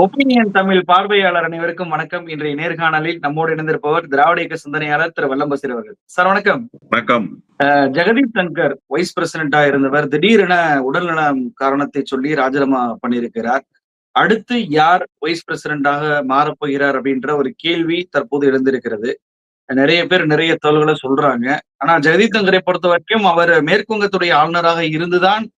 Opinion Tamil பார்வையாளர் அனைவருக்கும் வணக்கம். இன்றைய நேர்காணலில் நம்மோடு இணைந்திருப்பவர் திராவிட இயக்க சிந்தனையாளர் திரு வல்லம்பசீர் அவர்கள். சார் வணக்கம். வணக்கம். ஜெகதீப் தன்கர் வைஸ் பிரசிடென்டா இருந்தவர் திடீரென உடல்நலம் காரணத்தை சொல்லி ராஜினாமா பண்ணியிருக்கிறார். அடுத்து யார் வைஸ் பிரசிடென்டாக மாறப்போகிறார் அப்படின்ற ஒரு கேள்வி தற்போது எழுந்திருக்கிறது. நிறைய பேர் நிறைய தகவல்களை சொல்றாங்க. ஆனா ஜெகதீப் தங்கரை பொறுத்த வரைக்கும் அவர் மேற்குவங்கத்துடைய ஆளுநராக இருந்துதான்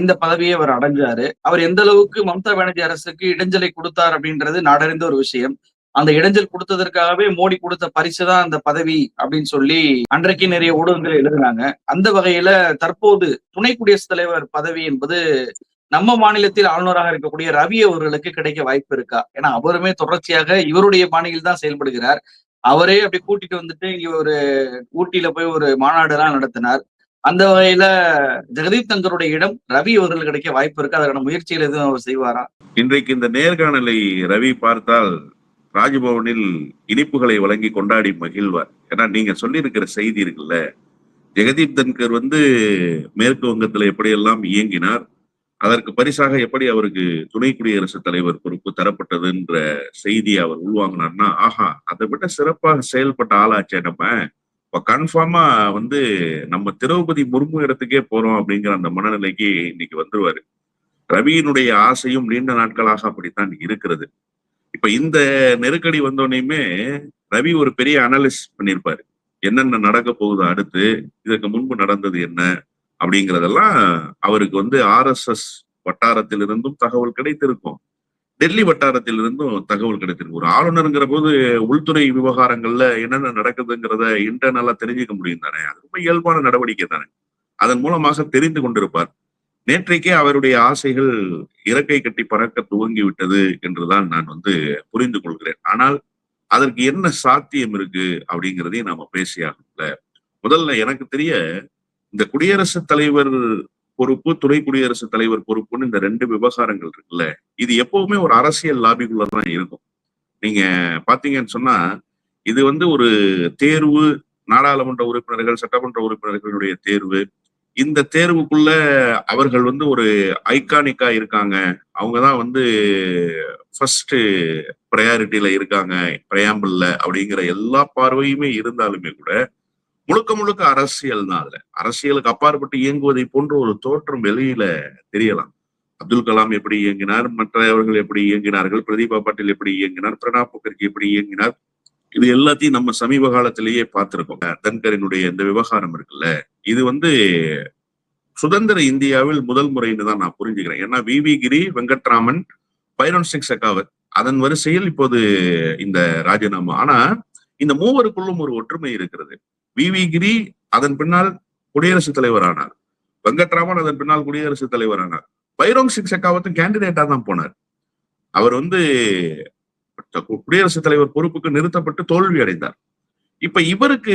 இந்த பதவியை அவர் அடைஞ்சாரு. அவர் எந்த அளவுக்கு மம்தா பானர்ஜி அரசுக்கு இடைஞ்சலை கொடுத்தார் அப்படின்றது நாடறிந்த ஒரு விஷயம். அந்த இடைஞ்சல் கொடுத்ததற்காகவே மோடி கொடுத்த பரிசு தான் அந்த பதவி அப்படின்னு சொல்லி அன்றைக்கு நிறைய ஊடகங்கள் எழுதுனாங்க. அந்த வகையில தற்போது துணை குடியரசுத் தலைவர் பதவி என்பது நம்ம மாநிலத்தில் ஆளுநராக இருக்கக்கூடிய ரவி அவர்களுக்கு கிடைக்க வாய்ப்பு இருக்கா? ஏன்னா அவருமே தொடர்ச்சியாக இவருடைய பாணியில் தான் செயல்படுகிறார். அவரே அப்படி கூட்டிட்டு வந்துட்டு இங்க ஒரு ஊட்டியில போய் ஒரு மாநாடு எல்லாம் நடத்தினார். அந்த வகையில ஜெகதீப் தங்கருடைய இடம் ரவி அவர்கள் கிடைக்க வாய்ப்பு இருக்கு. அதற்கான முயற்சிகள் எதுவும் அவர் செய்வாரா? இன்றைக்கு இந்த நேர்காணலை ரவி பார்த்தால் ராஜ்பவனில் இனிப்புகளை வழங்கி கொண்டாடி மகிழ்வார். ஏன்னா நீங்க சொல்லியிருக்கிற செய்தி இருக்குல்ல ஜெகதீப் தன்கர் வந்து மேற்கு வங்கத்துல எப்படியெல்லாம் இயங்கினார் அதற்கு பரிசாக எப்படி அவருக்கு துணை குடியரசுத் தலைவர் பொறுப்பு தரப்பட்டதுன்ற செய்தியை அவர் உள்வாங்கினார்னா ஆஹா அதை விட சிறப்பாக செயல்பட்ட ஆளாச்சே நம்ம. இப்ப கன்ஃபார்மா வந்து நம்ம திரௌபதி முர்மு இடத்துக்கே போறோம் அப்படிங்கிற அந்த மனநிலைக்கு இன்னைக்கு வந்துருவாரு. ரவியினுடைய ஆசையும் நீண்ட நாட்களாக அப்படித்தான் இருக்கிறது. இப்ப இந்த நெருக்கடி வந்தோடனையுமே ரவி ஒரு பெரிய அனலிஸ் பண்ணியிருப்பாரு. என்னென்ன நடக்க போகுது அடுத்து இதற்கு முன்பு நடந்தது என்ன அப்படிங்கிறதெல்லாம் அவருக்கு வந்து ஆர்எஸ்எஸ் வட்டாரத்திலிருந்தும் தகவல் கிடைத்திருக்கும். டெல்லி வட்டாரத்திலிருந்தும் தகவல் கிடைத்திருக்கு ஒரு ஆளுநருங்கிற போது உள்துறை விவகாரங்கள்ல என்னென்ன நடக்குதுங்கிறத இன்டர்னலா தெரிஞ்சுக்க முடியும் தானே. அது ரொம்ப இயல்பான நடவடிக்கை தானே. அதன் மூலமாக தெரிந்து கொண்டிருப்பார். நேற்றைக்கே அவருடைய ஆசைகள் இறக்கை கட்டி பறக்க துவங்கி விட்டது என்றுதான் நான் வந்து புரிந்து கொள்கிறேன். ஆனால் அதற்கு என்ன சாத்தியம் இருக்கு அப்படிங்கிறதையும் நாம பேசியாகல முதல்ல எனக்கு தெரிய இந்த குடியரசுத் தலைவர் பொறுப்பு துணை குடியரசுத் தலைவர் பொறுப்புன்னு இந்த ரெண்டு விவகாரங்கள் இருக்குல்ல இது எப்பவுமே ஒரு அரசியல் லாபிக்குள்ளதான் இருக்கும். நீங்க பாத்தீங்கன்னு சொன்னா இது வந்து ஒரு தேர்வு நாடாளுமன்ற உறுப்பினர்கள் சட்டமன்ற உறுப்பினர்களுடைய தேர்வு. இந்த தேர்வுக்குள்ள அவர்கள் வந்து ஒரு ஐகானிக்கா இருக்காங்க. அவங்கதான் வந்து ஃபர்ஸ்ட் ப்ரையாரிட்டியில இருக்காங்க பிரயாம்பிள்ல அப்படிங்கிற எல்லா பார்வையுமே இருந்தாலுமே கூட முழுக்க முழுக்க அரசியல் தான் அதுல. அரசியலுக்கு அப்பாற்பட்டு இயங்குவதை போன்ற ஒரு தோற்றம் வெளியில தெரியலாம். அப்துல் கலாம் எப்படி இயங்கினார் மற்றவர்கள் எப்படி இயங்கினார்கள் பிரதீபா பாட்டீல் எப்படி இயங்கினார் பிரணாப் முகர்ஜி எப்படி இயங்கினார் இது எல்லாத்தையும் நம்ம சமீப காலத்திலேயே பார்த்திருக்கோம். தன்கரினுடைய இந்த விவகாரம் இருக்குல்ல இது வந்து சுதந்திர இந்தியாவில் முதல் முறைன்னு தான் நான் புரிஞ்சுக்கிறேன். ஏன்னா வி. வி. கிரி வெங்கட்ராமன் பைரன் சிங் செகாவத் அதன் வரிசையில் இப்போது இந்த ராஜினாமா. ஆனா இந்த மூவருக்குள்ளும் ஒரு ஒற்றுமை இருக்கிறது. வி வி கிரி அதன் பின்னால் குடியரசுத் தலைவர் ஆனார் வெங்கட்ராமன் அதன் பின்னால் குடியரசுத் தலைவர் ஆனார் பைரோங் சிங் செக்காவத்தும் கேண்டிடேட்டா தான் போனார். அவர் வந்து குடியரசுத் தலைவர் பொறுப்புக்கு நிறுத்தப்பட்டு தோல்வி அடைந்தார். இப்ப இவருக்கு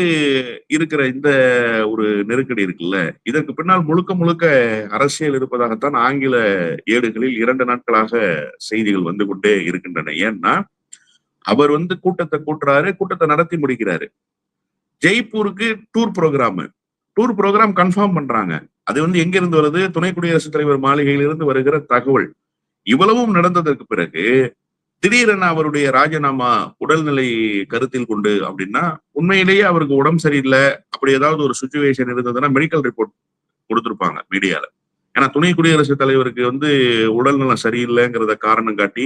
இருக்கிற இந்த ஒரு நெருக்கடி இருக்குல்ல இதற்கு பின்னால் முழுக்க முழுக்க அரசியல் இருப்பதாகத்தான் ஆங்கில ஏடுகளில் இரண்டு நாட்களாக செய்திகள் வந்து கொண்டே இருக்கின்றன. ஏன்னா அவர் வந்து கூட்டத்தை கூட்டுறாரு கூட்டத்தை நடத்தி முடிக்கிறாரு. ஜெய்ப்பூருக்கு tour programme tour programme confirm பண்றாங்க. அது வந்து எங்க இருந்து வருது? துணை குடியரசுத் தலைவர் மாளிகையிலிருந்து வருகிற தகவல். இவ்வளவும் நடந்ததற்கு பிறகு திடீரென அவருடைய ராஜினாமா உடல்நிலை கருத்தில் கொண்டு அப்படின்னா உண்மையிலேயே அவருக்கு உடம்பு சரியில்லை. அப்படி ஏதாவது ஒரு சுச்சுவேஷன் இருந்ததுன்னா மெடிக்கல் ரிப்போர்ட் கொடுத்துருப்பாங்க மீடியால ஏன்னா துணை குடியரசுத் தலைவருக்கு வந்து உடல்நலம் சரியில்லைங்கிறத காரணம் காட்டி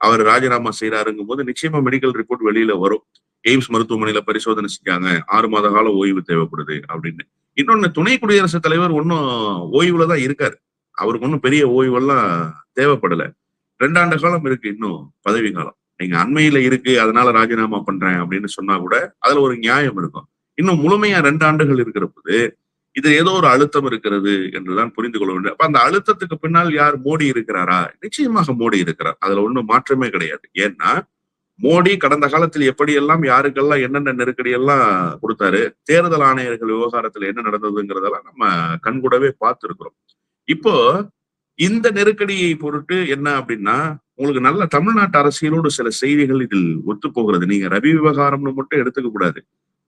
அவர் ராஜினாமா செய்யறாருங்கும் போது நிச்சயமா மெடிக்கல் ரிப்போர்ட் வெளியில வரும். எய்ம்ஸ் மருத்துவமனையில பரிசோதனை செஞ்சாங்க. ஆறு மாத கால ஓய்வு தேவைப்படுது அப்படின்னு. இன்னொன்னு துணை குடியரசுத் தலைவர் ஒன்னும் ஓய்வுல தான் இருக்காரு. அவருக்கு ஒன்றும் பெரிய ஓய்வெல்லாம் தேவைப்படல. ரெண்டாண்டு காலம் இருக்கு இன்னும் பதவி காலம். நீங்க அண்மையில இருக்கு அதனால ராஜினாமா பண்றேன் அப்படின்னு சொன்னா கூட அதுல ஒரு நியாயம் இருக்கும். இன்னும் முழுமையா ரெண்டு ஆண்டுகள் இருக்கிற போது இது ஏதோ ஒரு அழுத்தம் இருக்கிறது என்றுதான் புரிந்து கொள்ள வேண்டும். அப்ப அந்த அழுத்தத்துக்கு பின்னால் யார் மோடி இருக்கிறாரா? நிச்சயமாக மோடி இருக்கிறார். அதுல ஒன்றும் மாற்றமே கிடையாது. ஏன்னா மோடி கடந்த காலத்தில் எப்படியெல்லாம் யாருக்கெல்லாம் என்னென்ன நெருக்கடி எல்லாம் கொடுத்தாரு தேர்தல் ஆணையர்கள் விவகாரத்துல என்ன நடந்ததுங்கிறதெல்லாம் நம்ம கண்கூடவே பார்த்திருக்கிறோம். இப்போ இந்த நெருக்கடியை பொருட்டு என்ன அப்படின்னா உங்களுக்கு நல்ல தமிழ்நாட்டு அரசியலோடு சில செய்திகள் இதில் ஒத்து போகிறது நீங்க ரவி விவகாரம்னு மட்டும் எடுத்துக்க கூடாது.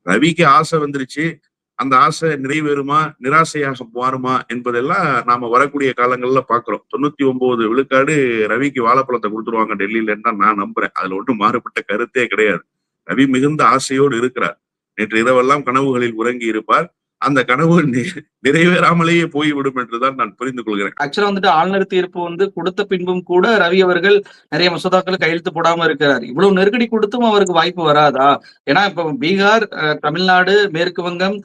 ரவிக்கு ஆசை வந்துருச்சு அந்த ஆசை நிறைவேறுமா நிராசையாக மாறுமா என்பதெல்லாம் நாம வரக்கூடிய காலங்கள்ல பாக்குறோம் தொண்ணூத்தி ஒன்பது விழுக்காடு ரவிக்கு வாழைப்பழத்தை கொடுத்துருவாங்க டெல்லியிலன்னு தான் நான் நம்புறேன். அதுல ஒன்றும் மாறுபட்ட கருத்தே கிடையாது. ரவி மிகுந்த ஆசையோடு இருக்கிறார். நேற்று இரவெல்லாம் கனவுகளில் உறங்கி இருப்பார். அந்த கனவு நி- நிறைவேறாமலேயே போய்விடும் என்றுதான் நான் புரிந்து கொள்கிறேன். ஆக்சுவலா வந்துட்டு ஆளுநர் தீர்ப்பு வந்து கொடுத்த பின்பும் கூட ரவி அவர்கள் நிறைய மசோதாக்கள் கையெழுத்து போடாம இருக்கிறார். இவ்வளவு நெருக்கடி கொடுத்தும் அவருக்கு வாய்ப்பு வராதா? ஏன்னா இப்ப பீகார் அஹ், தமிழ்நாடு மேற்கு வங்கம்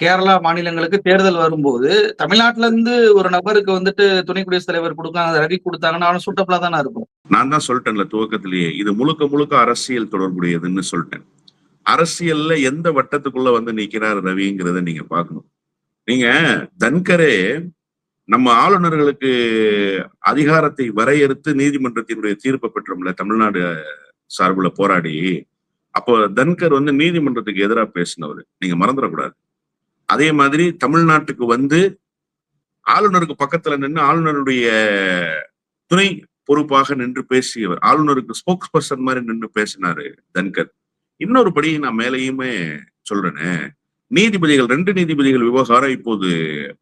கேரளா மாநிலங்களுக்கு தேர்தல் வரும்போது தமிழ்நாட்டுல இருந்து ஒரு நபருக்கு வந்துட்டு துணை குடியரசுத் தலைவர் கொடுக்காங்க ரவி கொடுத்தாங்கன்னா அவன் சூட்டபிளா தானே இருக்கும் நான் தான் சொல்லிட்டேன்ல துவக்கத்திலேயே. இது முழுக்க முழுக்க அரசியல் தொடர்புடையதுன்னு சொல்லிட்டேன். அரசியல்ல எந்த வட்டத்துக்குள்ள வந்து நிக்கிறார் ரவிங்கிறத நீங்க பாக்கணும் நீங்க தன்கரே நம்ம ஆளுநர்களுக்கு அதிகாரத்தை வரையறுத்து நீதிமன்றத்தினுடைய தீர்ப்பை பெற்றோம்ல தமிழ்நாடு சார்புல போராடி அப்போ தன்கர் வந்து நீதிமன்றத்துக்கு எதிராக பேசினவர். நீங்க மறந்துடக்கூடாது. அதே மாதிரி தமிழ்நாட்டுக்கு வந்து ஆளுநருக்கு பக்கத்துல நின்று ஆளுநருடைய துணை பொறுப்பாக நின்று பேசியவர். ஆளுநருக்கு ஸ்போக்ஸ் பர்சன் மாதிரி நின்று பேசினாரு தன்கர். இன்னொரு படி நான் மேலேயுமே சொல்றேனே. நீதிபதிகள் ரெண்டு நீதிபதிகள் விவகாரம் இப்போது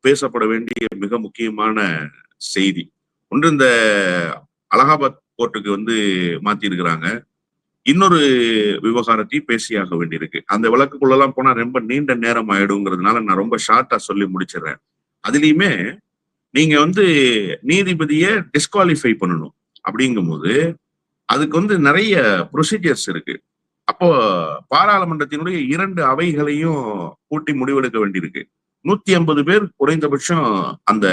பேசப்பட வேண்டிய மிக முக்கியமான செய்தி. ஒன்று இந்த அலகாபாத் கோர்ட்டுக்கு வந்து மாத்தி இருக்கிறாங்க இன்னொரு விவகாரத்தையும் பேசியாக வேண்டியிருக்கு. அந்த வழக்குக்குள்ளெல்லாம் போனா ரொம்ப நீண்ட நேரம் ஆயிடுங்கிறதுனால நான் ரொம்ப ஷார்ட்டா சொல்லி முடிச்சிடுறேன். அதுலயுமே நீங்க வந்து நீதிபதிய டிஸ்குவாலிஃபை பண்ணணும் அப்படிங்கும்போது அதுக்கு வந்து நிறைய ப்ரொசீஜர்ஸ் இருக்கு. அப்போ பாராளுமன்றத்தினுடைய இரண்டு அவைகளையும் கூட்டி முடிவெடுக்க வேண்டியிருக்கு. நூத்தி ஐம்பது பேர் குறைந்தபட்சம் அந்த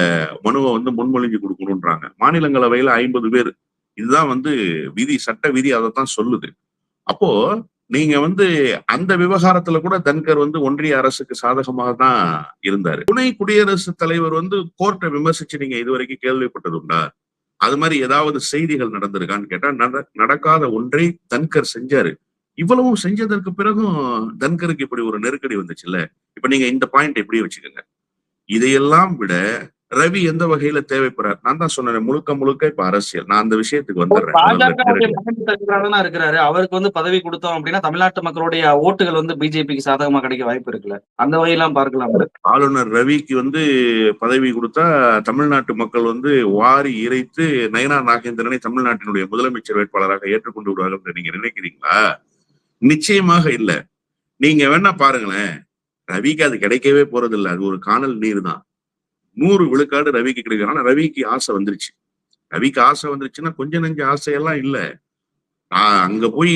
மனுவை வந்து முன்மொழிஞ்சு கொடுக்கணும்ன்றாங்க. மாநிலங்களவையில ஐம்பது பேர் இதுதான் வந்து விதி சட்ட விதி அதைத்தான் சொல்லுது. அப்போ நீங்க வந்து அந்த விவகாரத்துல கூட தன்கர் வந்து ஒன்றிய அரசுக்கு சாதகமாக தான் இருந்தாரு. துணை குடியரசுத் தலைவர் வந்து கோர்ட்டை விமர்சிச்சு நீங்க இதுவரைக்கும் கேள்விப்பட்டதுண்டா அது மாதிரி ஏதாவது செய்திகள் நடந்திருக்கான்னு கேட்டா நடக்காத ஒன்றை தன்கர் செஞ்சாரு. இவ்வளவும் செஞ்சதற்கு பிறகும் தன்கருக்கு இப்படி ஒரு நெருக்கடி வந்துச்சுல்ல? இப்ப நீங்க இந்த பாயிண்ட் எப்படி வச்சுக்கோங்க. இதையெல்லாம் விட ரவி எந்த வகையில தேவைப்படுறார்? நான் தான் சொன்னேன் முழுக்க முழுக்க இப்ப அரசியல். நான் அந்த விஷயத்துக்கு வந்துடுறேன் இருக்கிறாரு. அவருக்கு வந்து பதவி கொடுத்தோம் அப்படின்னா தமிழ்நாட்டு மக்களுடைய ஓட்டுகள் வந்து பிஜேபிக்கு சாதகமா கிடைக்க வாய்ப்பு இருக்குல்ல? அந்த வகையெல்லாம் பார்க்கலாம். ஆளுநர் ரவிக்கு வந்து பதவி கொடுத்தா தமிழ்நாட்டு மக்கள் வந்து வாரி இறைத்து நயனா நாகேந்திரனை தமிழ்நாட்டினுடைய முதலமைச்சர் வேட்பாளராக ஏற்றுக்கொண்டு விடுவார்கள் நீங்க நினைக்கிறீங்களா? நிச்சயமாக இல்ல. நீங்க வேணா பாருங்களேன். ரவிக்கு அது கிடைக்கவே போறது இல்ல அது ஒரு காணல் நீர் தான் நூறு விழுக்காடு ரவிக்கு கிடைக்கிறான் ஆனா ரவிக்கு ஆசை வந்துருச்சு. ரவிக்கு ஆசை வந்துருச்சுன்னா கொஞ்ச நெஞ்ச ஆசையெல்லாம் இல்ல. ஆஹ் அங்க போய்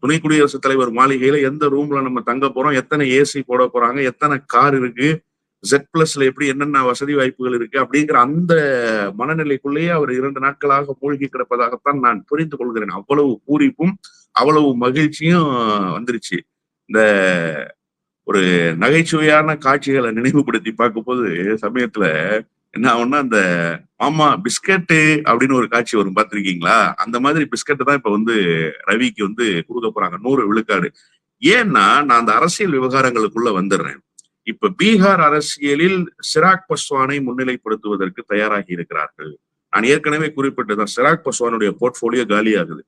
துணை குடியரசுத் தலைவர் மாளிகையில எந்த ரூம்ல நம்ம தங்க போறோம் எத்தனை ஏசி போட போறாங்க எத்தனை கார் இருக்கு ஜெட் பிளஸ்ல எப்படி என்னென்ன வசதி வாய்ப்புகள் இருக்கு அப்படிங்கிற அந்த மனநிலைக்குள்ளேயே அவர் இரண்டு நாட்களாக மூழ்கி கிடப்பதாகத்தான் நான் புரிந்து கொள்கிறேன். அவ்வளவு பூரிப்பும் அவ்வளவு மகிழ்ச்சியும் வந்துருச்சு. இந்த ஒரு நகைச்சுவையான காட்சிகளை நினைவுபடுத்தி பார்க்கும்போது சமயத்துல என்ன ஆகும்னா அந்த மாமா பிஸ்கட்டு அப்படின்னு ஒரு காட்சி வரும். பார்த்திருக்கீங்களா? அந்த மாதிரி பிஸ்கட்டு தான் இப்ப வந்து ரவிக்கு வந்து கொடுக்க போறாங்க. நூறு விழுக்காடு. ஏன்னா நான் அந்த அரசியல் விவகாரங்களுக்குள்ள வந்துடுறேன். இப்ப பீகார் அரசியலில் சிராக் பஸ்வானை முன்னிலைப்படுத்துவதற்கு தயாராகி இருக்கிறார்கள். நான் ஏற்கனவே குறிப்பிட்டதான் சிராக் பஸ்வானுடைய போர்ட்போலியோ காலியாகுது.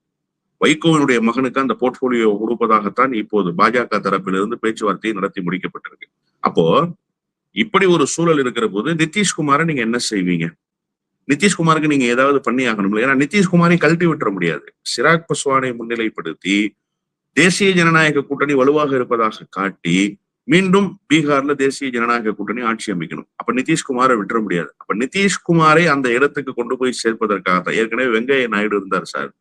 வைகோவினுடைய மகனுக்கு அந்த போர்ட்போலியோ கொடுப்பதாகத்தான் இப்போது பாஜக தரப்பிலிருந்து பேச்சுவார்த்தை நடத்தி முடிக்கப்பட்டிருக்கு. அப்போ இப்படி ஒரு சூழல் இருக்கிற போது நிதிஷ்குமாரை நீங்க என்ன செய்வீங்க? நிதிஷ்குமாருக்கு நீங்க ஏதாவது பண்ணி ஆகணும் ஏன்னா நிதிஷ்குமாரை கழட்டி விட்டுற முடியாது. சிராக் பஸ்வானை முன்னிலைப்படுத்தி தேசிய ஜனநாயக கூட்டணி வலுவாக இருப்பதாக காட்டி மீண்டும் பீகார்ல தேசிய ஜனநாயக கூட்டணி ஆட்சி அமைக்கணும். அப்ப நிதிஷ்குமாரை விட்டுற முடியாது. அப்ப நிதிஷ்குமாரை அந்த இடத்துக்கு கொண்டு போய் சேர்ப்பதற்காக ஏற்கனவே வெங்கைய நாயுடு இருந்தார் சார்.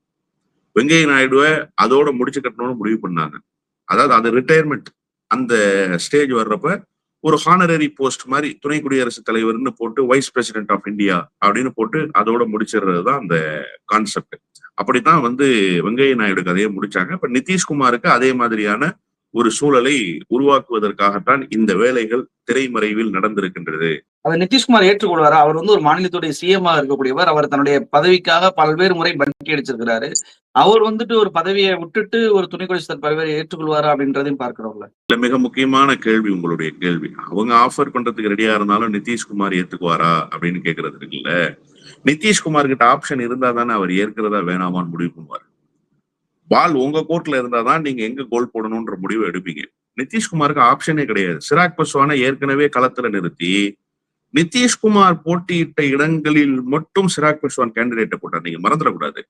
வெங்கைய நாயுடுவை அதோட முடிச்சு கட்டணும்னு முடிவு பண்ணாங்க. அதாவது அது ரிட்டையர்மெண்ட் அந்த ஸ்டேஜ் வர்றப்ப ஒரு ஹானரரி போஸ்ட் மாதிரி துணை குடியரசுத் தலைவர்னு போட்டு வைஸ் பிரசிடென்ட் ஆஃப் இந்தியா அப்படின்னு போட்டு அதோட முடிச்சிடுறது தான் அந்த கான்செப்ட் அப்படித்தான் வந்து வெங்கைய நாயுடு கதையை முடிச்சாங்க. இப்ப நிதிஷ்குமாருக்கு அதே மாதிரியான ஒரு சூழலை உருவாக்குவதற்காகத்தான் இந்த வேலைகள் திரைமறைவில் நடந்திருக்கின்றது. அதை நிதிஷ்குமார் ஏற்றுக்கொள்வாரா? அவர் வந்து ஒரு மாநிலத்துடைய சிஎம்மா இருக்கக்கூடியவர். அவர் தன்னுடைய பதவிக்காக பல்வேறு முறை பங்கி அடிச்சிருக்கிறாரு அவர் வந்துட்டு ஒரு பதவியை விட்டுட்டு ஒரு துணை குடியரசுத் பல்வேறு ஏற்றுக்கொள்வாரா அப்படின்றதையும் பார்க்கிறோம்ல. இல்ல மிக முக்கியமான கேள்வி உங்களுடைய கேள்வி. அவங்க ஆஃபர் பண்றதுக்கு ரெடியா இருந்தாலும் நிதிஷ்குமார் ஏத்துக்குவாரா அப்படின்னு கேக்குறது இருக்குல்ல. நிதிஷ்குமார் கிட்ட ஆப்ஷன் இருந்தா தானே அவர் ஏற்கிறதா வேணாமான்னு முடிவு பண்ணுவார். பால் உங்க கோர்ட்ல இருந்தாதான் நீங்க எங்க கோல் போடணும்ன்ற முடிவை எடுப்பீங்க. நிதிஷ்குமாருக்கு ஆப்ஷனே கிடையாது. சிராக் பஸ்வானை ஏற்கனவே களத்துல நிறுத்தி நிதிஷ்குமார் போட்டியிட்ட இடங்களில் மட்டும் சிராக் பஸ்வான் கேண்டிடேட்டை போட்டார். நீங்க மறந்துடக்கூடாது.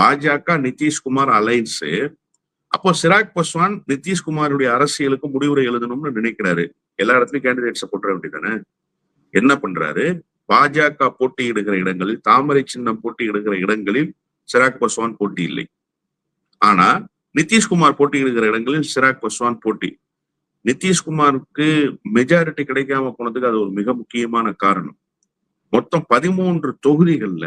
பாஜக நிதிஷ்குமார் அலைன்ஸ். அப்போ சிராக் பஸ்வான் நிதிஷ்குமாருடைய அரசியலுக்கு முடிவுரை எழுதணும்னு நினைக்கிறாரு. எல்லா இடத்துலயும் கேண்டிடேட்ஸை போட்டுற வேண்டியதானே என்ன பண்றாரு? பாஜக போட்டியிடுகிற இடங்களில் தாமரை சின்னம் போட்டியிடுகிற இடங்களில் சிராக் பஸ்வான் போட்டி இல்லை. ஆனா நிதிஷ்குமார் போட்டியிடுகிற இடங்களில் சிராக் பஸ்வான் போட்டி. நிதிஷ்குமாருக்கு மெஜாரிட்டி கிடைக்காம போனதுக்கு அது ஒரு மிக முக்கியமான காரணம். மொத்தம் பதிமூன்று தொகுதிகள்ல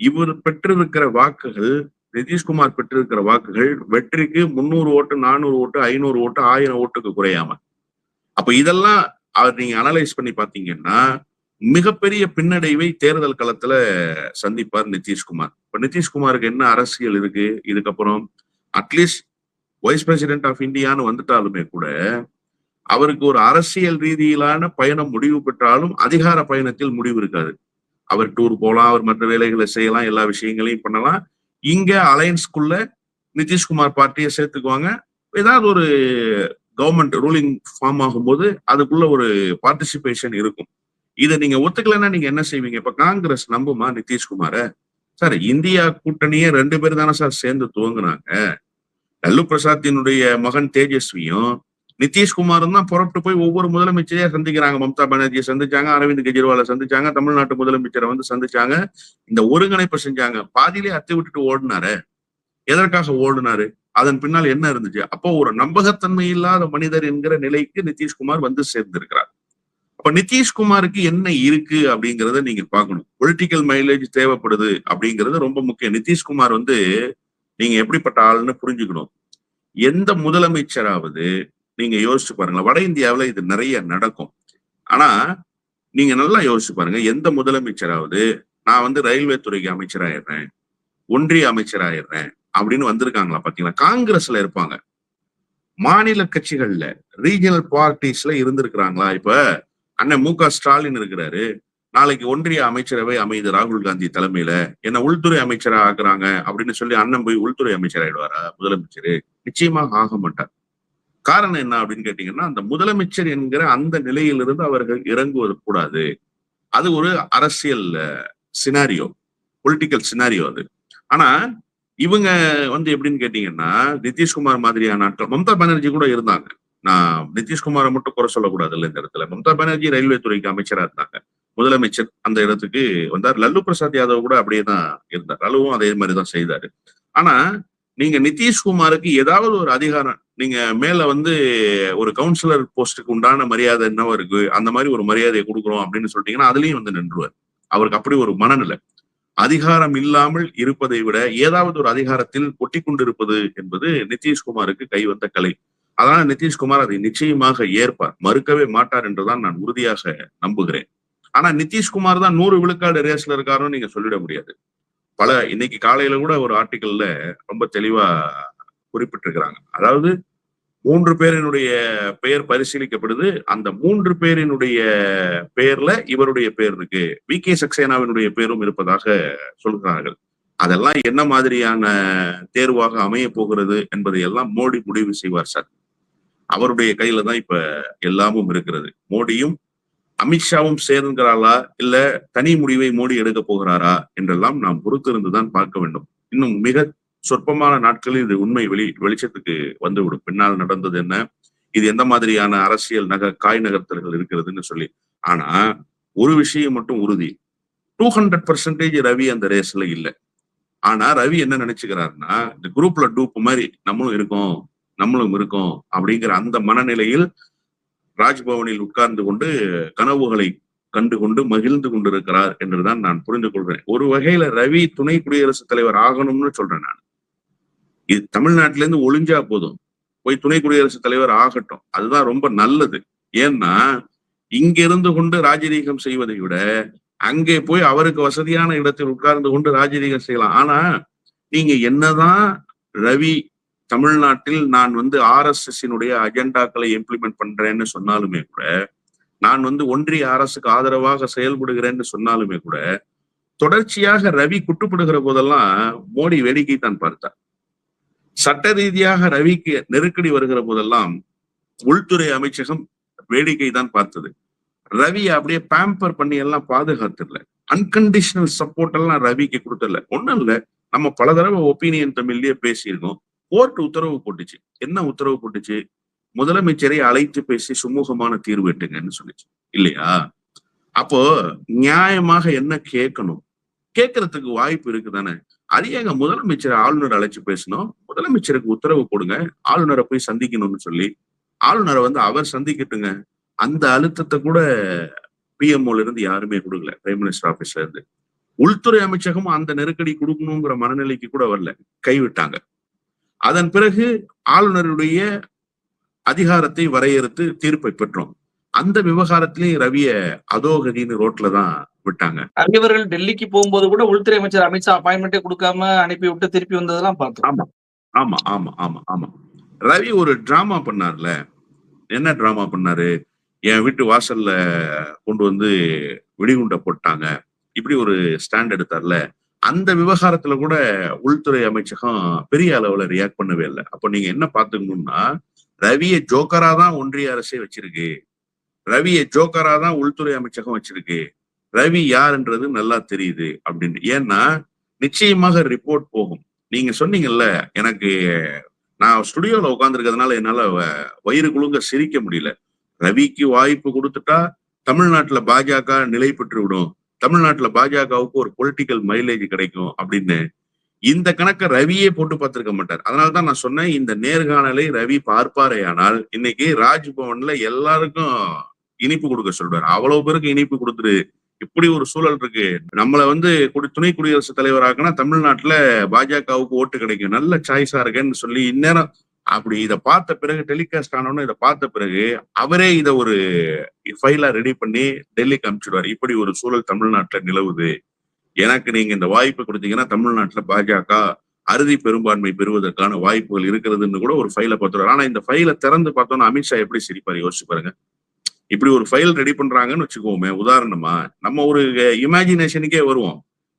இவர் பெற்றிருக்கிற வாக்குகள் நிதிஷ்குமார் பெற்றிருக்கிற வாக்குகள் வெற்றிக்கு முன்னூறு ஓட்டு நானூறு ஓட்டு ஐநூறு ஓட்டு ஆயிரம் ஓட்டுக்கு குறையாம. அப்ப இதெல்லாம் அவர் நீங்க அனலைஸ் பண்ணி பாத்தீங்கன்னா மிகப்பெரிய பின்னடைவை தேர்தல் களத்துல சந்திப்பார் நிதிஷ்குமார். இப்ப நிதிஷ்குமாருக்கு என்ன அரசியல் இருக்கு? இதுக்கப்புறம் அட்லீஸ்ட் வைஸ் பிரசிடென்ட் ஆஃப் இந்தியான்னு வந்துட்டாலுமே கூட அவருக்கு ஒரு அரசியல் ரீதியிலான பயணம் முடிவு பெற்றாலும் அதிகார பயணத்தில் முடிவு இருக்காது. அவர் டூர் போகலாம் அவர் மற்ற வேலைகளை செய்யலாம் எல்லா விஷயங்களையும் பண்ணலாம். இங்க அலையன்ஸ்குள்ள நிதிஷ்குமார் பார்ட்டியை சேர்த்துக்குவாங்க. ஏதாவது ஒரு கவர்மெண்ட் ரூலிங் ஃபார்ம் ஆகும்போது அதுக்குள்ள ஒரு பார்ட்டிசிபேஷன் இருக்கும். இதை நீங்க ஒத்துக்கலைன்னா நீங்க என்ன செய்வீங்க? இப்ப காங்கிரஸ் நம்புமா நிதிஷ்குமார? சார் இந்தியா கூட்டணியே ரெண்டு பேர் தானே சார் சேர்ந்து துவங்குனாங்க. லல்லு பிரசாத்தினுடைய மகன் தேஜஸ்வியும் நிதிஷ்குமாரும் தான் புறப்பட்டு போய் ஒவ்வொரு முதலமைச்சரையா சந்திக்கிறாங்க. மம்தா பானர்ஜியை சந்திச்சாங்க அரவிந்த் கெஜ்ரிவாலை சந்திச்சாங்க தமிழ்நாட்டு முதலமைச்சரை வந்து சந்திச்சாங்க. இந்த ஒருங்கிணைப்பு செஞ்சாங்க. பாதியிலே அத்தை விட்டுட்டு ஓடினாரு. எதற்காக ஓடினாரு? அதன் பின்னால் என்ன இருந்துச்சு? அப்போ ஒரு நம்பகத்தன்மை இல்லாத மனிதர் என்கிற நிலைக்கு நிதிஷ்குமார் வந்து சேர்ந்திருக்கிறார். அப்ப நிதிஷ்குமாருக்கு என்ன இருக்கு அப்படிங்கிறத நீங்க பார்க்கணும். பொலிட்டிக்கல் மைலேஜ் தேவைப்படுது அப்படிங்கிறது ரொம்ப முக்கியம். நிதிஷ்குமார் வந்து நீங்க எப்படிப்பட்ட ஆளுன்னு புரிஞ்சுக்கணும். எந்த முதலமைச்சராவது நீங்க யோசிச்சு பாருங்களேன். வட இந்தியாவுல இது நிறைய நடக்கும். ஆனா நீங்க நல்லா யோசிச்சு பாருங்க. எந்த முதலமைச்சராவது நான் வந்து ரயில்வே துறைக்கு அமைச்சராயிடுறேன் ஒன்றிய அமைச்சராயிடுறேன் அப்படின்னு வந்திருக்காங்களா பாத்தீங்களா? காங்கிரஸ்ல இருப்பாங்க. மாநில கட்சிகள்ல ரீஜனல் பார்ட்டிஸ்ல இருந்திருக்கிறாங்களா இப்ப? அண்ணன் மு க ஸ்டாலின் இருக்கிறாரு. நாளைக்கு ஒன்றிய அமைச்சரவை அமைது ராகுல் காந்தி தலைமையில. என்ன உள்துறை அமைச்சரா ஆக்குறாங்க அப்படின்னு சொல்லி அண்ணன் போய் உள்துறை அமைச்சர் ஆயிடுவாரா? முதலமைச்சர். நிச்சயமாக ஆக மாட்டார். காரணம் என்ன அப்படின்னு கேட்டீங்கன்னா அந்த முதலமைச்சர் என்கிற அந்த நிலையிலிருந்து அவர்கள் இறங்குவது கூடாது. அது ஒரு அரசியல் சினாரியோ பொலிட்டிக்கல் சினாரியோ அது. ஆனா இவங்க வந்து எப்படின்னு கேட்டீங்கன்னா நிதிஷ்குமார் மாதிரியான ஆட்கள் மம்தா பானர்ஜி கூட இருந்தாங்க. நான் நிதிஷ்குமாரை மட்டும் குறை சொல்லக்கூடாது இல்லை இந்த இடத்துல. மம்தா பானர்ஜி ரயில்வே துறைக்கு அமைச்சரா இருந்தாங்க. முதலமைச்சர் அந்த இடத்துக்கு வந்தார். லல்லு பிரசாத் யாதவ் கூட அப்படியே தான் இருந்தார். லல்லுவும் அதே மாதிரி தான் செய்தாரு. ஆனா நீங்க நிதிஷ்குமாருக்கு ஏதாவது ஒரு அதிகாரம் நீங்க மேல வந்து ஒரு கவுன்சிலர் போஸ்டுக்கு உண்டான மரியாதை என்னவோ இருக்கு? அந்த மாதிரி ஒரு மரியாதையை கொடுக்குறோம் அப்படின்னு சொல்லிட்டீங்கன்னா அதுலயும் வந்து நின்றுவார். அவருக்கு அப்படி ஒரு மனநிலை. அதிகாரம் இல்லாமல் இருப்பதை விட ஏதாவது ஒரு அதிகாரத்தில் ஒட்டி கொண்டிருப்பது என்பது நிதிஷ்குமாருக்கு கைவந்த கலை. அதனால நிதிஷ்குமார் அதை நிச்சயமாக ஏற்பார். மறுக்கவே மாட்டார் என்றுதான் நான் உறுதியாக நம்புகிறேன். ஆனா நிதிஷ்குமார் தான் நூறு விழுக்காடு ரேஸ்ல இருக்காருன்னு நீங்க சொல்லிட முடியாது. பல இன்னைக்கு காலையில கூட ஒரு ஆர்டிக்கல்ல ரொம்ப தெளிவா குறிப்பிட்டிருக்கிறாங்க. அதாவது மூன்று பேரினுடைய பெயர் பரிசீலிக்கப்படுது. அந்த மூன்று பேரினுடைய பெயர்ல இவருடைய பேர் இருக்கு. வி கே சக்சேனாவினுடைய பேரும் இருப்பதாக சொல்கிறார்கள். அதெல்லாம் என்ன மாதிரியான தேர்வாக அமைய போகிறது என்பதை எல்லாம் மோடி முடிவு செய்வார் சார். அவருடைய கையில தான் இப்ப எல்லாமும் இருக்கிறது. மோடியும் அமித்ஷாவும் சேர்கிறாளா இல்ல தனி முடிவை மோடி எடுக்க போகிறாரா என்றெல்லாம் நாம் பொறுத்திருந்துதான் பார்க்க வேண்டும். இன்னும் மிக சொற்பமான நாட்களில் இது உண்மை வெளி வெளிச்சத்துக்கு வந்துவிடும். பின்னால் நடந்தது என்ன? இது எந்த மாதிரியான அரசியல் நக காய் நகர்த்தல்கள் இருக்கிறதுன்னு சொல்லி. ஆனா ஒரு விஷயம் மட்டும் உறுதி. டூ ஹண்ட்ரட் பர்சன்டேஜ் ரவி அந்த ரேஸ்ல இல்லை. ஆனா ரவி என்ன நினைச்சுக்கிறாருன்னா இந்த குரூப்ல டூப் மாதிரி நம்மளும் இருக்கோம் நம்மளும் இருக்கோம் அப்படிங்கிற அந்த மனநிலையில் ராஜ்பவனில் உட்கார்ந்து கொண்டு கனவுகளை கண்டு கொண்டு மகிழ்ந்து கொண்டிருக்கிறார் என்றுதான் நான் புரிந்து கொள்கிறேன். ஒரு வகையில ரவி துணை குடியரசுத் தலைவர் ஆகணும்னு சொல்றேன் நான். இது தமிழ்நாட்டில இருந்து ஒளிஞ்சா போதும். போய் துணை குடியரசுத் தலைவர் ஆகட்டும். அதுதான் ரொம்ப நல்லது. ஏன்னா இங்கிருந்து கொண்டு ராஜரீகம் செய்வதை விட அங்கே போய் அவருக்கு வசதியான இடத்தில் உட்கார்ந்து கொண்டு ராஜரீகம் செய்யலாம். ஆனா நீங்க என்னதான் ரவி தமிழ்நாட்டில் நான் வந்து ஆர் எஸ் அஜெண்டாக்களை இம்ப்ளிமெண்ட் பண்றேன்னு சொன்னாலுமே கூட நான் வந்து ஒன்றிய அரசுக்கு ஆதரவாக செயல்படுகிறேன்னு சொன்னாலுமே கூட தொடர்ச்சியாக ரவி குட்டுப்படுகிற போதெல்லாம் மோடி வேடிக்கை தான் பார்த்தார். சட்ட ரீதியாக ரவிக்கு நெருக்கடி வருகிற போதெல்லாம் உள்துறை அமைச்சகம் வேடிக்கை தான் பார்த்தது. ரவி அப்படியே பேம்பர் பண்ணி எல்லாம் பாதுகாத்துல அன்கண்டிஷனல் சப்போர்ட் எல்லாம் ரவிக்கு கொடுத்தல. ஒண்ணும் இல்லை. நம்ம பல தடவை ஒப்பீனியன் தமிழ்லயே பேசியிருக்கோம். கோர்ட் உத்தரவு போட்டுச்சு. என்ன உத்தரவு போட்டுச்சு? முதலமைச்சரை அழைத்து பேசி சுமூகமான தீர்வு எட்டுங்கன்னு சொல்லிச்சு. இல்லையா? அப்போ நியாயமாக என்ன கேட்கணும்? கேட்கறதுக்கு வாய்ப்பு இருக்குதானே? அது எங்க முதலமைச்சர் ஆளுநர் அழைச்சு பேசணும்? முதலமைச்சருக்கு உத்தரவு கொடுங்க ஆளுநரை போய் சந்திக்கணும்னு சொல்லி. ஆளுநரை வந்து அவர் சந்திக்கட்டுங்க. அந்த அழுத்தத்தை கூட பிஎம்ஓல இருந்து யாருமே கொடுக்கல. பிரைம் மினிஸ்டர் ஆபீஸ்ல இருந்து. உள்துறை அமைச்சகம் அந்த நெருக்கடி கொடுக்கணுங்கிற மனநிலைக்கு கூட வரல. கைவிட்டாங்க. அதன் பிறகு ஆளுநருடைய அதிகாரத்தை வரையறுத்து தீர்ப்பை பெற்றோம். அந்த விவகாரத்திலையும் ரவிய அதோகதின்னு ரோட்ல தான் விட்டாங்க. அறிவர்கள் டெல்லிக்கு போகும்போது கூட உள்துறை அமைச்சர் அமித்ஷா அப்பாயின்மெண்டே கொடுக்காம அனுப்பி விட்டு திருப்பி வந்ததெல்லாம் பார்த்தோம். ஆமா. ஆமா ஆமா ஆமா ஆமா. ரவி ஒரு டிராமா பண்ணார்ல. என்ன டிராமா பண்ணாரு? என் வீட்டு வாசல்ல கொண்டு வந்து வெடிகுண்டை போட்டாங்க. இப்படி ஒரு ஸ்டாண்ட் எடுத்தார்ல. அந்த விவகாரத்துல கூட உள்துறை அமைச்சகம் பெரிய அளவுல ரியாக்ட் பண்ணவே இல்லை. அப்ப நீங்க என்ன பாத்துக்கணும்னா ரவிய ஜோக்கரா தான் ஒன்றிய அரசே வச்சிருக்கு. ரவிய ஜோக்கரா தான் உள்துறை அமைச்சகம் வச்சிருக்கு. ரவி யாருன்றது நல்லா தெரியுது அப்படின்னு ஏன்னா நிச்சயமாக ரிப்போர்ட் போகும். நீங்க சொன்னீங்கல்ல எனக்கு நான் ஸ்டுடியோல உட்காந்துருக்கிறதுனால என்னால வ- வயிறு குழுங்க சிரிக்க முடியல. ரவிக்கு வாய்ப்பு கொடுத்துட்டா தமிழ்நாட்டுல பாஜக நிலை பெற்று விடும் தமிழ்நாட்டுல பாஜகவுக்கு ஒரு பொலிட்டிக்கல் மைலேஜ் கிடைக்கும் அப்படின்னு இந்த கணக்கை ரவியே போட்டு பார்த்திருக்க மாட்டார். அதனாலதான் நான் சொன்னேன் இந்த நேர்காணலை ரவி பார்ப்பாரேயானால் இன்னைக்கு ராஜ்பவன்ல எல்லாருக்கும் இனிப்பு கொடுக்க சொல்றாரு. அவ்வளவு பேருக்கு இனிப்பு கொடுத்துரு இப்படி ஒரு சூழல் இருக்கு. நம்மள வந்து குடி- துணை குடியரசுத் தலைவராகனா தமிழ்நாட்டுல பாஜகவுக்கு ஓட்டு கிடைக்கும். நல்ல சாய்ஸா இருக்கேன்னு சொல்லி இந்நேரம் அப்படி இதை பார்த்த பிறகு டெலிகாஸ்ட் ஆனவனும் இதை பார்த்த பிறகு அவரே இதை ஒரு ஃபைலா ரெடி பண்ணி டெல்லிக்கு அனுப்பிச்சிடுவார். இப்படி ஒரு சூழல் தமிழ்நாட்டில் நிலவுது. எனக்கு நீங்க இந்த வாய்ப்பு கொடுத்தீங்கன்னா தமிழ்நாட்டுல பாஜக அறுதி பெரும்பான்மை பெறுவதற்கான வாய்ப்புகள் இருக்கிறதுன்னு கூட ஒரு ஃபைலை பார்த்துருவார் ஆனா இந்த ஃபைலை திறந்து பார்த்தோம்னா அமித்ஷா எப்படி சிரிப்பாரு? யோசிச்சு பாருங்க. இப்படி ஒரு ஃபைல் ரெடி பண்றாங்கன்னு வச்சுக்கோமே உதாரணமா நம்ம ஒரு இமேஜினேஷனுக்கே வருவோம்.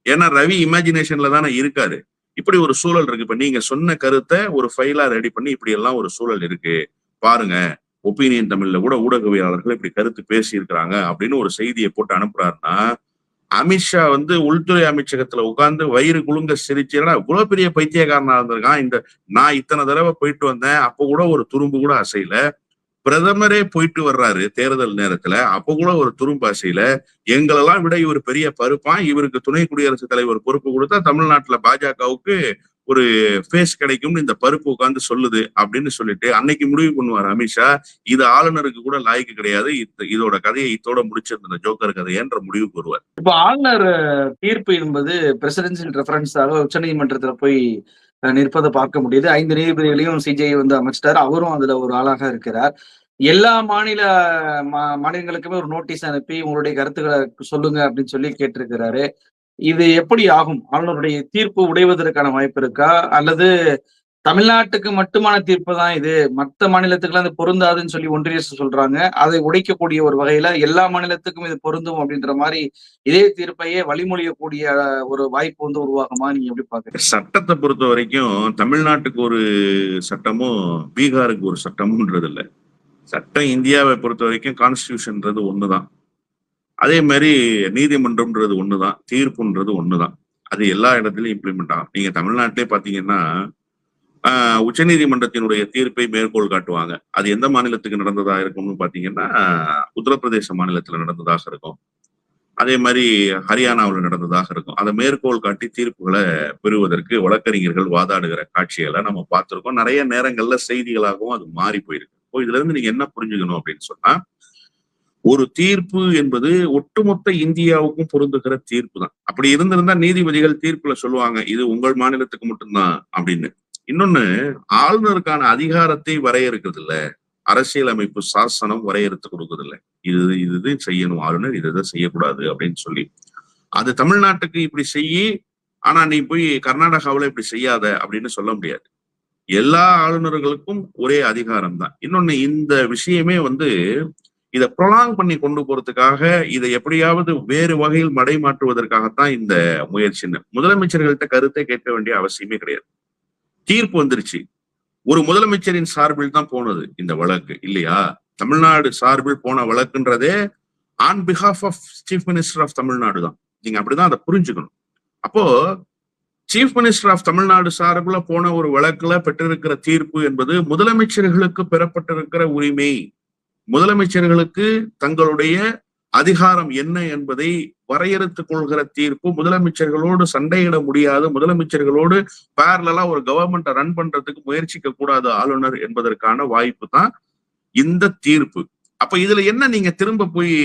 ஏன்னா ரவி இமேஜினேஷன்ல தானே இருக்காரு. இப்படி ஒரு சூழல் இருக்கு. இப்ப நீங்க சொன்ன கருத்தை ஒரு ஃபைலா ரெடி பண்ணி இப்படி எல்லாம் ஒரு சூழல் இருக்கு. பாருங்க ஒப்பீனியன் தமிழ்ல கூட ஊடகவியலாளர்கள் இப்படி கருத்து பேசி இருக்கிறாங்க அப்படின்னு ஒரு செய்தியை போட்டு அனுப்புறாருன்னா அமித்ஷா வந்து உள்துறை அமைச்சகத்துல உட்கார்ந்து வயிறு குலுங்க சிரிச்சுன்னா இவ்வளவு பெரிய பைத்தியக்காரனா இருந்திருக்கான்? இந்த நான் இத்தனை தடவை போயிட்டு வந்தேன் அப்ப கூட ஒரு துரும்பு கூட அசையல. பிரதமரே போயிட்டு வர்றாரு தேர்தல் நேரத்துல. அப்ப கூட ஒரு துரும்பாசையில எங்களெல்லாம் விட இவர் பெரிய பருப்பான். இவருக்கு துணை குடியரசுத் தலைவர் பொறுப்பு கொடுத்தா தமிழ்நாட்டுல பாஜகவுக்கு ஒரு ஃபேஸ் கிடைக்கும்னு இந்த பருப்பு உட்கார்ந்து சொல்லுது அப்படின்னு சொல்லிட்டு அன்னைக்கு முடிவு பண்ணுவார் அமித்ஷா இது ஆளுநருக்கு கூட லாய்க்கு கிடையாது. இதோட கதையை இதோட முடிச்சிருந்த ஜோக்கர் கதையன்ற முடிவுக்கு வருவார். இப்ப ஆளுநர் தீர்ப்பு என்பது பிரசிடென்சியல் ரெஃபரன்ஸாக உச்சநீதிமன்றத்துல போய் நிற்பதை பார்க்க முடியுது. ஐந்து நீதிபதிகளையும் சிஜே வந்து அமைச்சிட்டார் அவரும் அதுல ஒரு ஆளாக இருக்கிறார். எல்லா மாநில மா- மாநிலங்களுக்குமே ஒரு நோட்டீஸ் அனுப்பி உங்களுடைய கருத்துக்களை சொல்லுங்க அப்படின்னு சொல்லி கேட்டிருக்கிறாரு. இது எப்படி ஆகும்? ஆளுநருடைய தீர்ப்பு உடைவதற்கான வாய்ப்பு இருக்கா? அல்லது தமிழ்நாட்டுக்கு மட்டுமான தீர்ப்பு தான் இது? மற்ற மாநிலத்துக்குலாம் இது பொருந்தாதுன்னு சொல்லி ஒன்றிய அரசு சொல்றாங்க. அதை உடைக்கக்கூடிய ஒரு வகையில எல்லா மாநிலத்துக்கும் இது பொருந்தும் அப்படின்ற மாதிரி இதே தீர்ப்பையே வழிமொழியக்கூடிய ஒரு வாய்ப்பு வந்து உருவாகுமா? நீங்க எப்படி பாக்குறீங்க? சட்டத்தை பொறுத்த வரைக்கும் தமிழ்நாட்டுக்கு ஒரு சட்டமும் பீகாருக்கு ஒரு சட்டமும்ன்றது இல்லை சட்டம் இந்தியாவை பொறுத்த வரைக்கும் கான்ஸ்டியூஷன்ன்றது ஒண்ணுதான். அதே மாதிரி நீதிமன்றம்ன்றது ஒண்ணுதான் தீர்ப்புன்றது ஒண்ணுதான். அது எல்லா இடத்துலயும் இம்ப்ளிமெண்ட் ஆகும். நீங்க தமிழ்நாட்டிலே பாத்தீங்கன்னா உச்ச உச்சநீதிமன்றத்தினுடைய தீர்ப்பை மேற்கோள் காட்டுவாங்க. அது எந்த மாநிலத்துக்கு நடந்ததா இருக்கும்னு பாத்தீங்கன்னா உத்தரப்பிரதேச மாநிலத்துல நடந்ததாக இருக்கும். அதே மாதிரி ஹரியானாவில் நடந்ததாக இருக்கும். அதை மேற்கோள் காட்டி தீர்ப்புகளை பெறுவதற்கு வழக்கறிஞர்கள் வாதாடுகிற காட்சிகளை நம்ம பார்த்துருக்கோம். நிறைய நேரங்கள்ல செய்திகளாகவும் அது மாறி போயிருக்கு. இப்போ இதுல இருந்து நீங்க என்ன புரிஞ்சுக்கணும் அப்படின்னு சொன்னா ஒரு தீர்ப்பு என்பது ஒட்டுமொத்த இந்தியாவுக்கும் பொருந்துகிற தீர்ப்பு தான் அப்படி இருந்திருந்தா நீதிபதிகள் தீர்ப்புல சொல்லுவாங்க இது உங்கள் மாநிலத்துக்கு மட்டும்தான் அப்படின்னு. இன்னொன்னு ஆளுநருக்கான அதிகாரத்தை வரையறுக்கிறது இல்ல அரசியலமைப்பு சாசனம் வரையறுத்து கொடுக்குறது இல்ல இது இது இது செய்யணும் ஆளுநர் இது இதை செய்யக்கூடாது அப்படின்னு சொல்லி. அது தமிழ்நாட்டுக்கு இப்படி செய்யி ஆனா நீ போய் கர்நாடகாவில இப்படி செய்யாத அப்படின்னு சொல்ல முடியாது. எல்லா ஆளுநர்களுக்கும் ஒரே அதிகாரம் தான் இன்னொன்னு இந்த விஷயமே வந்து இதை ப்ரொலாங் பண்ணி கொண்டு போறதுக்காக இதை எப்படியாவது வேறு வகையில் மடைமாற்றுவதற்காகத்தான் இந்த முயற்சின்னு. முதலமைச்சர்கள்ட்ட கருத்தை கேட்க வேண்டிய அவசியமே கிடையாது. தீர்ப்பு வந்துருச்சு. ஒரு முதலமைச்சரின் சார்பில் தான் போனது இந்த வழக்கு இல்லையா? தமிழ்நாடு சார்பில் போன வழக்குன்றதே on behalf of chief minister of Tamil Nadu தான். நீங்க அப்படிதான் அதை புரிஞ்சுக்கணும். அப்போ சீஃப் மினிஸ்டர் ஆஃப் தமிழ்நாடு சார்பில் போன ஒரு வழக்குல பெற்றிருக்கிற தீர்ப்பு என்பது முதலமைச்சர்களுக்கு பெறப்பட்டிருக்கிற உரிமை. முதலமைச்சர்களுக்கு தங்களுடைய அதிகாரம் என்ன என்பதை வரையறுத்துக் கொள்கிற தீர்ப்பு. முதலமைச்சர்களோடு சண்டையிட முடியாது. முதலமைச்சர்களோடு பேரலா ஒரு கவர்மெண்ட்டை ரன் பண்றதுக்கு முயற்சிக்க கூடாது ஆளுநர் என்பதற்கான வாய்ப்பு தான் இந்த தீர்ப்பு. அப்ப இதுல என்ன நீங்க திரும்ப போய்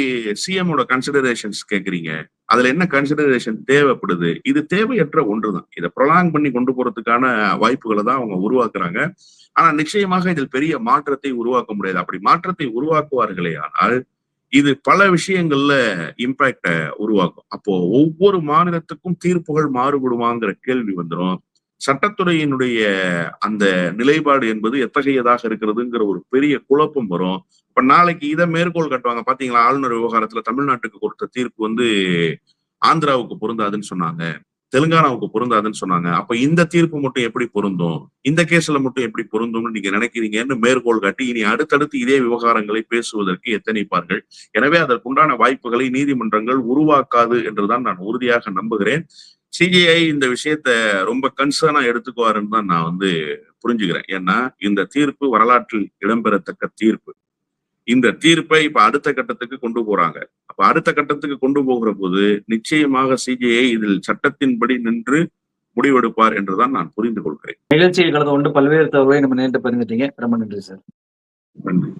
சிஎம் கன்சிடரேஷன்ஸ் கேக்குறீங்க? அதுல என்ன கன்சிடரேஷன் தேவைப்படுது? இது தேவையற்ற ஒன்றுதான். இதை ப்ரொலாங் பண்ணி கொண்டு போறதுக்கான வாய்ப்புகளை தான் அவங்க உருவாக்குறாங்க. ஆனா நிச்சயமாக இதில் பெரிய மாற்றத்தை உருவாக்க முடியாது. அப்படி மாற்றத்தை உருவாக்குவார்களே ஆனால் இது பல விஷயங்கள்ல இம்பாக்ட உருவாக்கும். அப்போ ஒவ்வொரு மாநிலத்துக்கும் தீர்ப்புகள் மாறுபடுமாங்கிற கேள்வி வந்துடும் சட்டத்துறையினுடைய அந்த நிலைப்பாடு என்பது எத்தகையதாக இருக்கிறதுங்கிற ஒரு பெரிய குழப்பம் வரும். இப்ப நாளைக்கு இதை மேற்கோள் கட்டுவாங்க. பாத்தீங்களா? ஆளுநர் விவகாரத்துல தமிழ்நாட்டுக்கு கொடுத்த தீர்ப்பு வந்து ஆந்திராவுக்கு பொருந்தாதுன்னு சொன்னாங்க. தெலுங்கானாவுக்கு பொருந்தாதுன்னு சொன்னாங்க. அப்ப இந்த தீர்ப்பு மட்டும் எப்படி பொருந்தும்? இந்த கேஸ்ல மட்டும் எப்படி பொருந்தும்னு நீங்க நினைக்கிறீங்கன்னு மேற்கோள் காட்டி இனி அடுத்தடுத்து இதே விவகாரங்களை பேசுவதற்கு எத்தனைப்பார்கள்? எனவே அதற்குண்டான வாய்ப்புகளை நீதிமன்றங்கள் உருவாக்காது என்றுதான் நான் உறுதியாக நம்புகிறேன். சிஜிஐ இந்த விஷயத்த ரொம்ப கன்சர்னா எடுத்துக்குவாருன்னு தான் நான் வந்து புரிஞ்சுக்கிறேன். ஏன்னா இந்த தீர்ப்பு வரலாற்றில் இடம்பெறத்தக்க தீர்ப்பு. இந்த தீர்ப்பை இப்ப அடுத்த கட்டத்துக்கு கொண்டு போறாங்க. அப்ப அடுத்த கட்டத்துக்கு கொண்டு போகிற போது நிச்சயமாக சிஜிஐ இதில் சட்டத்தின்படி நின்று முடிவெடுப்பார் என்றுதான் நான் புரிந்து கொள்கிறேன். நிகழ்ச்சியில் கலந்து கொண்டு பல்வேறு தகவலை நம்ம நேரிட்டு பகிர்ந்துட்டீங்க ரொம்ப நன்றி சார். நன்றி.